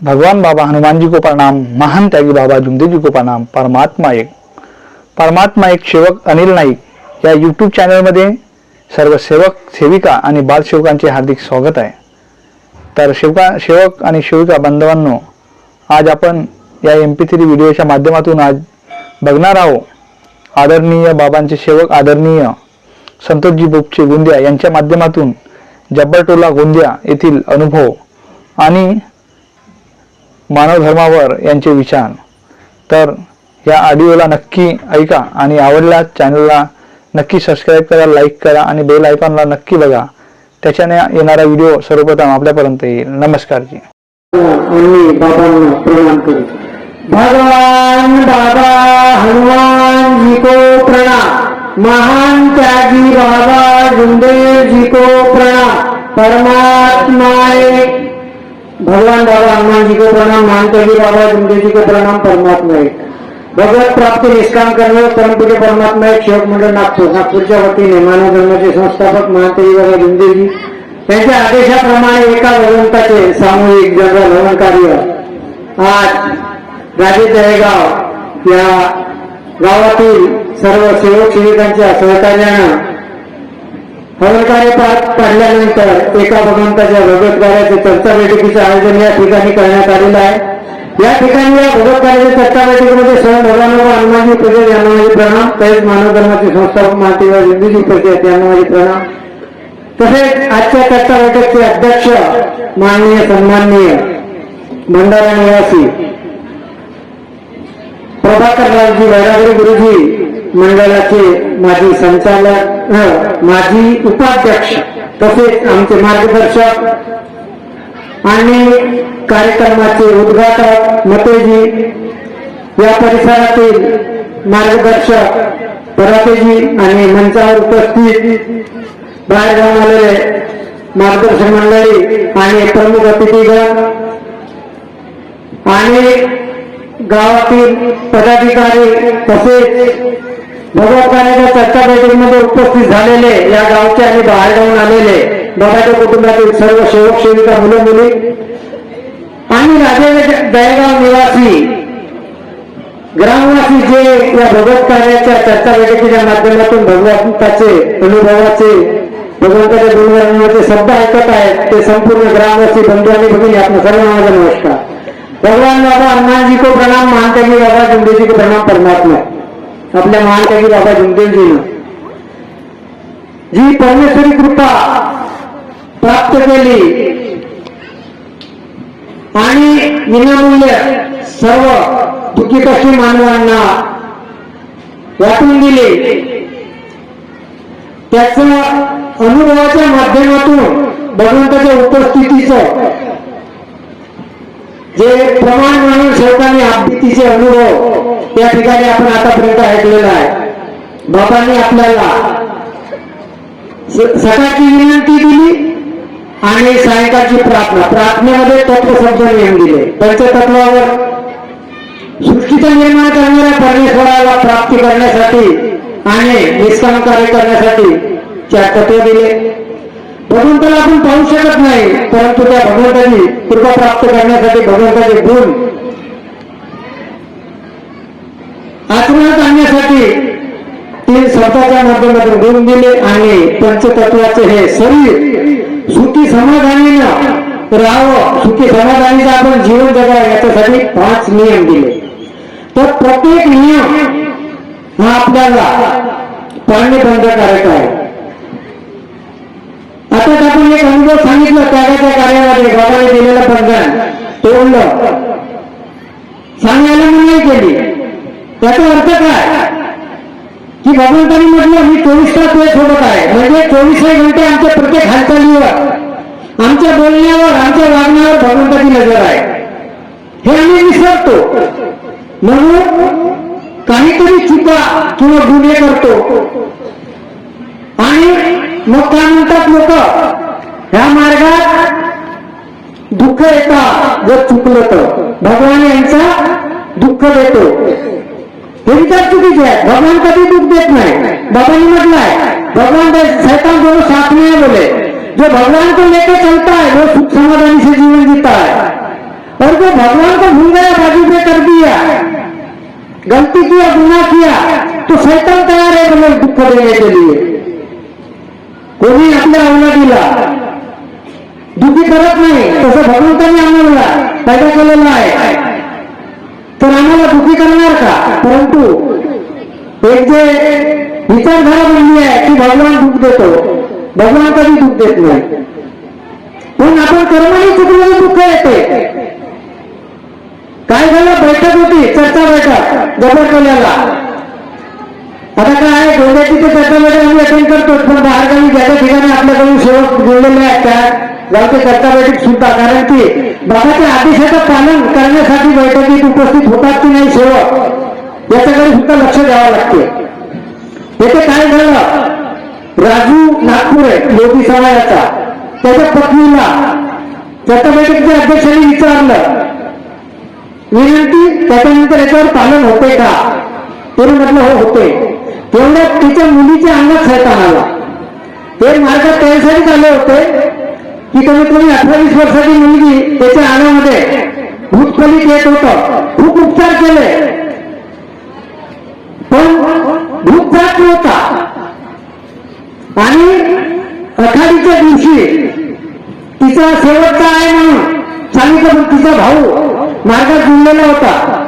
भगवान बाबा हनुमान जी को प्रणाम महान त्यागी बाबा जुमदेव जी को प्रणाम परमात्मा एक. परमात्मा एक सेवक अनिल नाईक. या यूट्यूब चॅनलमध्ये सर्व सेवक सेविका आणि बालसेवकांचे हार्दिक स्वागत आहे. तर सेवका सेवक आणि सेविका बांधवांनो आज आपण या एम पी थ्री व्हिडिओच्या माध्यमातून आज बघणार आहोत आदरणीय बाबांचे सेवक आदरणीय संतोषजी बोपचे गोंदिया यांच्या माध्यमातून जब्बरटोला गोंदिया येथील अनुभव आणि मानव धर्मावर यांचे विचार. तर या ऑडिओला नक्की ऐका आणि आवडल्या चॅनलला नक्की सबस्क्राईब करा लाईक करा आणि बेल आयकॉनला नक्की बघा. त्याच्याने येणारा व्हिडिओ सर्वप्रथम आपल्यापर्यंत येईल. नमस्कार जी. भगवान बाबा हनुमान जी को प्रणाम. महान त्यागी बाबा गुंदेव जी को प्रणाम. परमात्मा एक भगवान बाबा हनुमान जी को प्रणाम महान बाबा गुंदेव जी को प्रणाम परमात्मा एक. भगवत प्राप्ती निष्काम करणे परमपूज्य परमात्मा एक सेवक मंडळ नागपूर. नागपूरच्या वतीने मानव धर्माचे संस्थापक महातेजी बाबा गुंदेवजी त्यांच्या आदेशाप्रमाणे एका भगवंताचे सामूहिक जनरल हवन कार्य आज राजे तळेगाव या गावातील सर्व सेवक सेविकांच्या सहकार्यानं हवन कार्य पार पाडल्यानंतर एका भगवंताच्या भगवत कार्याचे चर्चा बैठकीचं आयोजन या ठिकाणी करण्यात आलेलं आहे. या ठिकाणी या भगवत कार्याच्या चर्चा बैठकीमध्ये स्वयं भगवान बाबा हनुमानजी प्रदेश यांना माझे प्रणाम तसेच मानव धर्माचे संस्थापक महादेवा हिंदूजी प्रदेश यांना माझे प्रणाम. तसेच आजच्या चर्चा बैठकचे अध्यक्ष माननीय सन्माननीय भंडारा निवासी प्रभाकर रावजी वैरागरी गुरुजी मंडळाचे माजी संचालक माजी उपाध्यक्ष तसेच आमचे मार्गदर्शक आणि कार्यक्रमाचे उद्घाटक मतेजी या परिसरातील मार्गदर्शक परातेजी आणि मंचावर उपस्थित बाहेर जाऊन आलेले मार्गदर्शक मंडळी आणि प्रमुख अतिथीगण आणि गावातील पदाधिकारी तसेच भगवतखाण्याच्या चर्चा बैठकीमध्ये उपस्थित झालेले या गावचे आणि बाहेर जाऊन आलेले बघाच्या कुटुंबातील सर्व सेवक सेविका मुलं मुली आणि राजे दयगाव निवासी ग्रामवासी जे या भगवत कार्याच्या चर्चा बैठकीच्या माध्यमातून भगवंताचे अनुभवाचे भगवंताच्या गुणगानाचे शब्द ऐकत आहेत ते संपूर्ण ग्रामवासी बंधू आणि भगिनी आपलं सर्व माझा नमस्कार. भगवान बाबा हनुमान को प्रणाम महानत्यागी बाबा जुमदेव को प्रणाम परमात्मा. आपल्या महानत्यागी बाबा जुमदेवजीनं जी परमेश्वरी कृपा प्राप्त केली आणि विनामूल्य सर्व दुःखी कष्टी मानवांना वाटून दिले. त्याचं अनुभवाच्या माध्यमातून भगवंताच्या उपस्थितीचं जे प्रमाण म्हणून शेवटाने आपली तिचे अनुभव त्या ठिकाणी आपण आतापर्यंत ऐकलेलं आहे. बाबांनी आपल्याला सकाळची विनंती दिली आणि सायंकाळची प्रार्थना. प्रार्थनेमध्ये तत्व तत्वशब्द नियम दिले. पंचतत्वावर सृष्टीचं निर्माण करणाऱ्या परमेश्वराला प्राप्ती करण्यासाठी आणि निष्काम कार्य करण्यासाठी चार तत्व दिले. भगवंताला आपण पाहू शकत नाही परंतु त्या भगवंताची कृपा प्राप्त करण्यासाठी भगवंताचे गुण आचरणात आणण्यासाठी ते स्वतःच्या माध्यमातून गुण दिले आणि पंचतत्वाचे हे शरीर सुखी समाधानीनं राहावं सुखी समाधानीचं आपण जीवन जगावं याच्यासाठी पाच नियम दिले. तर प्रत्येक नियम हा आपल्याला पाहणेबंधकारक आहे. आता आपण एक अनुभव सांगितलं त्यागाच्या कार्यामध्ये बाबाने दिलेलं बंधन तोडलं. सांगायला मनाई केली. त्याचा अर्थ काय? की भगवंतानी म्हटलं मी चोवीस तास वेळ सोडत आहे. म्हणजे चोवीसही घंटे आमच्या प्रत्येक हालचालीवर आमच्या बोलण्यावर आमच्या वागण्यावर भगवंताची नजर आहे. हे आम्ही विसरतो. म्हणून काहीतरी चुका किंवा गुन्हे करतो. आणि मग काय म्हणतात लोक? ह्या मार्गात दुःख येतात जर चुकलं तर. भगवान यांचा दुःख देतो. हे विचार चुकीचे आहे भगवान कधी दुःख देत नाही. बाबांनी म्हटलंय भगवान शैतान दोनों साथ में बोले. जो भगवान को लेकर चलता है वो सुख समाधानी से जीवन जीता है और जो भगवान को भूल गया बाजू पे कर दिया गलती किया गुना किया तो शैतान तैयार है बोले दुख देने के लिए कोणी आपल्या दिला दुखी करत नाही तसं भगवंताने आम्हाला पैदा केलेला आहे. तर आम्हाला दुखी करणार का? परंतु एक जे विचारधारा बनली आहे की भगवान दुःख देतो. भगवान कधी दुःख देत नाही? पण आपण कर्मही चुकलेलं दुःख येते काय झालं? बैठक होती चर्चा बैठक जबरकोल्याला आता काय डोळ्याची ते चर्चा बैठक आम्ही अटेंड करतो पण बाहेरगावी काही ज्या ठिकाणी आपल्याकडून शेवट जोडलेले आहेत त्या गावची चर्चा बैठक सुद्धा कारण की बाबाच्या आदेशाचं पालन करण्यासाठी बैठकीत उपस्थित होतात की नाही सेवक याच्याकडे सुद्धा लक्ष द्यावं लागते. येथे काय झालं? राजू नागपुरे योगी समाजाचा त्याच्या पत्नीला चर्चा बैठकीच्या अध्यक्षांनी विचारलं विनंती त्याच्यानंतर याच्यावर पालन होते का? तरी म्हटलं हो होते तेवढ्यात तिच्या मुलीच्या अंगात सैतान आला. ते मार्गात त्यासाठी आले होते की कमीत कमी अठ्ठावीस वर्षाची मुलगी त्याच्या अंगामध्ये भूतफलित येत होत. खूप उपचार केले. पण भूत जात नव्हता. आणि अखाडीच्या दिवशी तिचा शेवटचा आहे म्हणून सांगितलं तिचा भाऊ मार्गात गुंडलेला होता.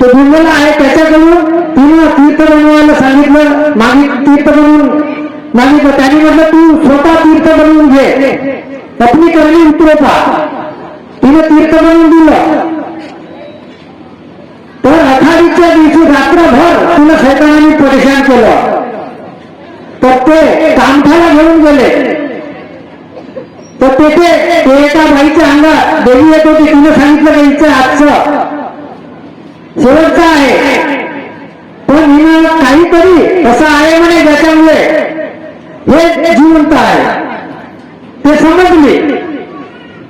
तो गुंडला आहे त्याच्याकडून तिनं तीर्थ बनवायला सांगितलं. मागे तीर्थ बनवून मागितलं त्याने म्हटलं तू स्वतः तीर्थ बनवून घे. पत्नी करणी उतरवता. तिने तीर्थ बनवून दिलं. तर अठावीसच्या दिवशी रात्रभर तिला सैतानाने परेशान केलं. तर ते कामठाला घेऊन गेले. तर तेथे ते एका बाईच्या अंगात देवी येत होती तिने सांगितलं की हिचं आजचं शेवटचं आहे. पण हिनं काहीतरी असं आहे म्हणे ज्याच्यामुळे हे जिवंत आहे. ते समजले.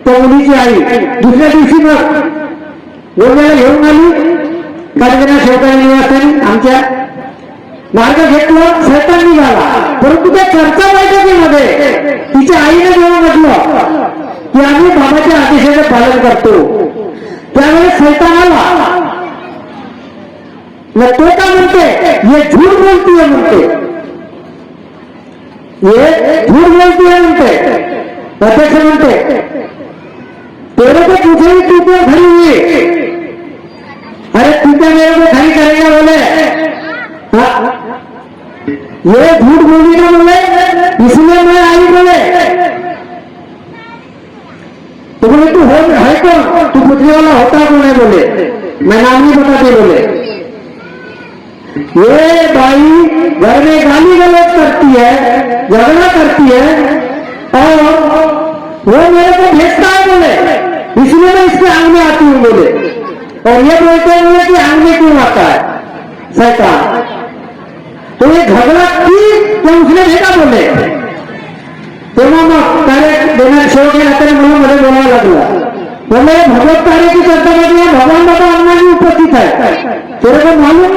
त्या मुलीची आई दुसऱ्या दिवशी मग घेऊन आली. कार्यक्रम शेवकाळी निवासाने आमच्या मार्ग घेतलं शैतान निघाला. परंतु त्या चर्चा बैठकीमध्ये तिच्या आईने जेव्हा म्हटलं की आम्ही बाबाच्या आदेशाचं पालन करतो त्यावेळेस शैतान आला. मग तो का म्हणते हे झूठ बोलती म्हणते ये झूठ बोलती है म्हणते अध्यक्ष म्हणते तेरे को पूछे तू क्यों खड़ी हुई? अरे तू क्या मेरे को खड़ी करेगा बोले? ये झूठ बोली ना बोले? इसलिए मैं आई बोले। तो बोले तू हो है कौन? तू पूछने वाला होता कौन है बोले? मैं नाम नहीं बताते बोले। ये बाई घर में गाली गलत करती है, झगड़ा करती है, और वो मेरे को भेजता है बोले। इसलिए मैं इसके आंग में आती हूँ बोले। और ये बोलते हुए कि आंग में क्यों आता है? शैतान। तो ये झगड़ा की क्या उसने भेजा बोले? तेव्हा मग कार्य देणार शेवटी रात्री म्हणून मध्ये बोलावं लागलं भगवत चर्चा भगवान बाबा अन्ना जी उपस्थित है। तेरे को मालूम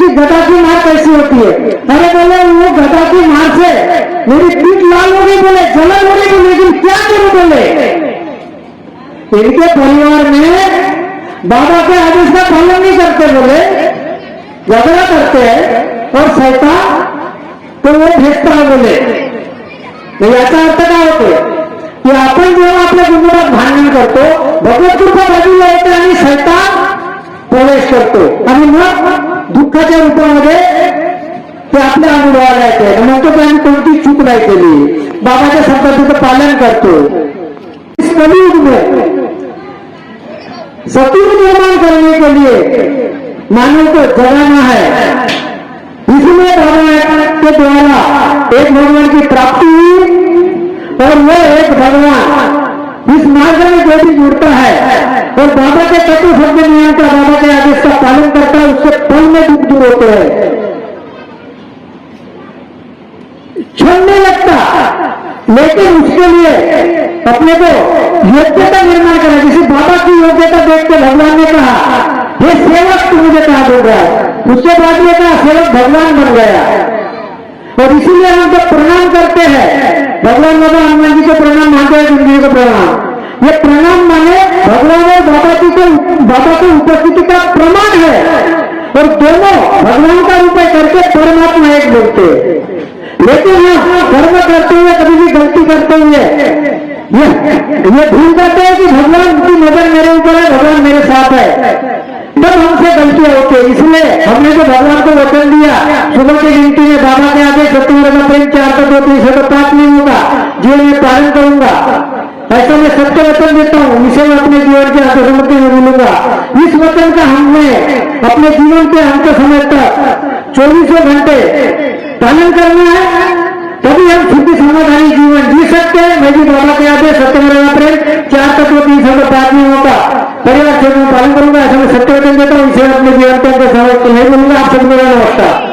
उसकी गदा की मार कैसी होती है? अरे बोले, वो गदा की मार से मेरी पीठ लाल हो गई बोले जलन हो गई लेकिन क्या करूँ बोले? इनके परिवार में बाबा के आदेश का पालन नहीं करते बोले, झगड़ा करते हैं, और शैतान तो वो भेटता है बोले। मग याचा अर्थ काय होतो की आपण जेव्हा आपल्या कुटुंबात भांडण करतो भगवत कृपा बाजूला येते आणि शैतान प्रवेश करतो मग दुःखाच्या रूपामध्ये ते आपल्या अनुभवाला येते. म्हणतो की आम्ही कोणती चूक नाही केली. पालन करतो. निर्माण करने के लिए मानव को जगाना है. इसलिए भगवान के द्वारा एक भगवान की प्राप्ति हुई और वो एक भगवान इस मार्ग में जो भी जुड़ता है और बाबा के तत्व शब्द नियम का बाबा देख के भगवान ने कहा. हे सेवक तू मुझे कहा हो गया उसके बाद में कहा सेवक भगवान बन गया और इसीलिए हम जब प्रणाम करते हैं. भगवान बाबा हनुमान जी को प्रणाम मानते हैं जी को प्रणाम. ये प्रणाम माने भगवान और बाबा जी को बाबा की उपस्थिति का प्रमाण है? और दोनों भगवान का रूप करके परमात्मा एक बोलते हैं। लेकिन हम कर्म करते हुए कभी भी गलती करते हुए, ये भूल जाते हैं कि भगवान की नज़र मेरे ऊपर है, भगवान मेरे साथ है। तब हमसे गलतियाँ होती है, इसलिए हमने जो भगवान को वचन दिया, सुबह की गिनती में बाबा के आगे सत्य का प्रेम चार का दो तीन तो पाँच नहीं होगा जीवन में पालन करूँगा। वचन देता. हूँ इसे मैं अपने जीवन के अंत आत्मसमर्पण में मिलूंगा. इस वचन का हमने अपने जीवन के अंत समय तक चौबीसों घंटे. पालन करना है तभी हम सुखी समाधानी जीवन. जी सकते हैं मैं भी बाबा के आगे सत्य मेरा म्हणजे प्रेम चार तत्व तीन सौ पांच नहीं होगा परिवार से मैं पालन करूंगा ऐसा मैं सत्य वचन देता. हूँ इसे अपने जीवन के अंदर समझ नहीं बोलूंगा आप सब मेरा नमस्कार